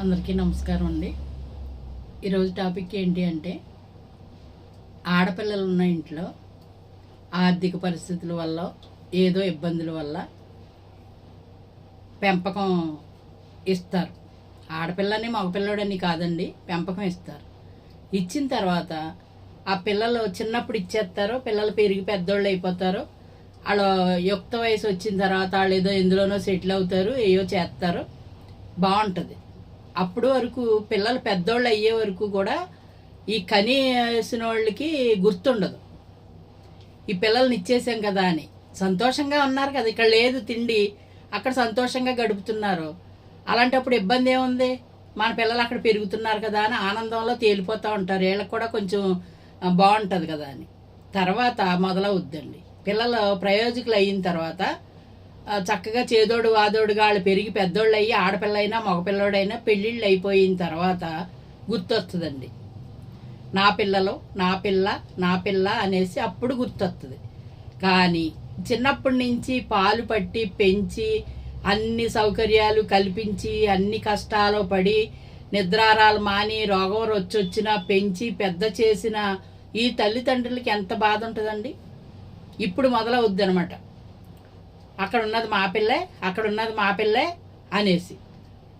అందరికీ నమస్కారం అండి. ఈరోజు టాపిక్ ఏంటి అంటే ఆడపిల్లలు ఉన్న ఇంట్లో ఆర్థిక పరిస్థితుల వల్ల ఏదో ఇబ్బందుల వల్ల పెంపకం ఇస్తారు. ఆడపిల్లని మగపిల్లడని కాదండి పెంపకం ఇస్తారు. ఇచ్చిన తర్వాత ఆ పిల్లలు చిన్నప్పుడు ఇచ్చేస్తారు పిల్లలు పెరిగి పెద్దోళ్ళు అయిపోతారు. వాళ్ళ యుక్త వయసు వచ్చిన తర్వాత వాళ్ళు ఏదో ఎందులోనో సెటిల్ అవుతారు ఏయో చేస్తారు. బాగుంటుంది. అప్పుడు వరకు పిల్లలు పెద్దోళ్ళు అయ్యే వరకు కూడా ఈ కని వేసిన వాళ్ళకి గుర్తుండదు. ఈ పిల్లల్ని ఇచ్చేసాం కదా అని. సంతోషంగా ఉన్నారు కదా ఇక్కడ లేదు తిండి అక్కడ సంతోషంగా గడుపుతున్నారు. అలాంటప్పుడు ఇబ్బంది ఏముంది? మన పిల్లలు అక్కడ పెరుగుతున్నారు కదా అని ఆనందంలో తేలిపోతూ ఉంటారు. వీళ్ళకి కూడా కొంచెం బాగుంటుంది కదా అని. తర్వాత మొదలవుద్దండి. పిల్లలు ప్రయోజకులు అయిన తర్వాత చక్కగా చేదోడు వాదోడుగా వాళ్ళు పెరిగి పెద్దోళ్ళు అయ్యి ఆడపిల్లైనా మగపిల్లోడైనా పెళ్ళిళ్ళు అయిపోయిన తర్వాత గుర్తొస్తుందండి. నా పిల్లలు నా పిల్ల నా పిల్ల అనేసి అప్పుడు గుర్తొస్తుంది కానీ చిన్నప్పటి నుంచి పాలు పట్టి పెంచి అన్ని సౌకర్యాలు కల్పించి అన్ని కష్టాలు పడి నిద్రారాలు మాని రోగం రొచ్చొచ్చినా పెంచి పెద్ద చేసిన ఈ తల్లిదండ్రులకి ఎంత బాధ ఉంటుందండి? ఇప్పుడు మొదలవుద్ది అనమాట అక్కడ ఉన్నది మా పిల్లే అక్కడ ఉన్నది మా పిల్లే అనేసి.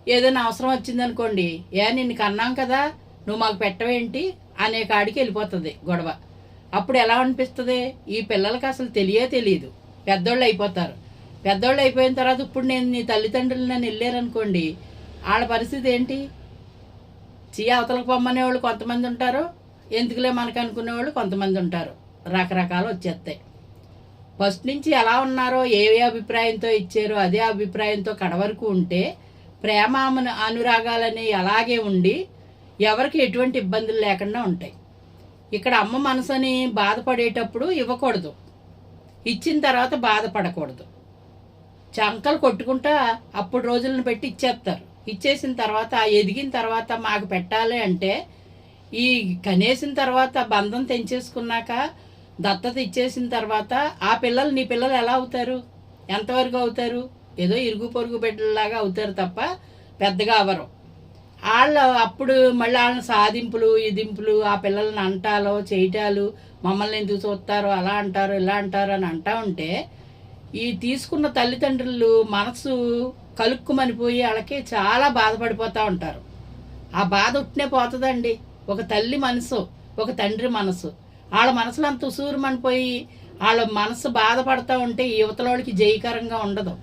ఏదైనా అవసరం వచ్చిందనుకోండి ఏ నిన్ను కన్నాం కదా నువ్వు మాకు పెట్టవేంటి అనే కాడికి వెళ్ళిపోతుంది గొడవ. అప్పుడు ఎలా అనిపిస్తుంది? ఈ పిల్లలకి అసలు తెలియే తెలియదు పెద్దోళ్ళు అయిపోతారు. పెద్దోళ్ళు అయిపోయిన తర్వాత ఇప్పుడు నేను నీ తల్లిదండ్రులు నన్ను వెళ్ళారనుకోండి వాళ్ళ పరిస్థితి ఏంటి? చీ అవతలకు పొమ్మనే వాళ్ళు కొంతమంది ఉంటారు ఎందుకులే మనకు అనుకునేవాళ్ళు కొంతమంది ఉంటారు. రకరకాలు వచ్చేస్తాయి. ఫస్ట్ నుంచి ఎలా ఉన్నారో ఏ ఏ అభిప్రాయంతో ఇచ్చారో అదే అభిప్రాయంతో కడవరకు ఉంటే ప్రేమ అనురాగాలనే అనురాగాలని అలాగే ఉండి ఎవరికి ఎటువంటి ఇబ్బందులు లేకుండా ఉంటాయి. ఇక్కడ అమ్మ మనసుని బాధపడేటప్పుడు ఇవ్వకూడదు. ఇచ్చిన తర్వాత బాధపడకూడదు. చంకలు కొట్టుకుంటా అప్పుడు రోజులను పెట్టి ఇచ్చేస్తారు. ఇచ్చేసిన తర్వాత ఎదిగిన తర్వాత మాకు పెట్టాలి అంటే ఈ కనేసిన తర్వాత బంధం తెంచేసుకున్నాక దత్తత ఇచ్చేసిన తర్వాత ఆ పిల్లలు నీ పిల్లలు ఎలా అవుతారు? ఎంతవరకు అవుతారు? ఏదో ఇరుగు పొరుగు బిడ్డలాగా అవుతారు తప్ప పెద్దగా అవరు వాళ్ళు అప్పుడు మళ్ళీ వాళ్ళని సాధింపులు ఇదింపులు ఆ పిల్లల్ని అంటాలో చేయటాలు మమ్మల్ని ఎందుకు చూస్తారు అలా అంటారు ఇలా అంటారు అని అంటా ఉంటే ఈ తీసుకున్న తల్లిదండ్రులు మనసు కలుక్కుమనిపోయి వాళ్ళకి చాలా బాధపడిపోతూ ఉంటారు. ఆ బాధ ఉట్టినే పోతుందండి. ఒక తల్లి మనసు ఒక తండ్రి మనసు. వాళ్ళ మనసులో అంత ఉసూరుమనిపోయి వాళ్ళ మనసు బాధపడతా ఉంటే యువతలోడికి జయకరంగా ఉండదు.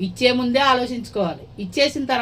ఇచ్చే ముందే ఆలోచించుకోవాలి. ఇచ్చేసిన తర్వాత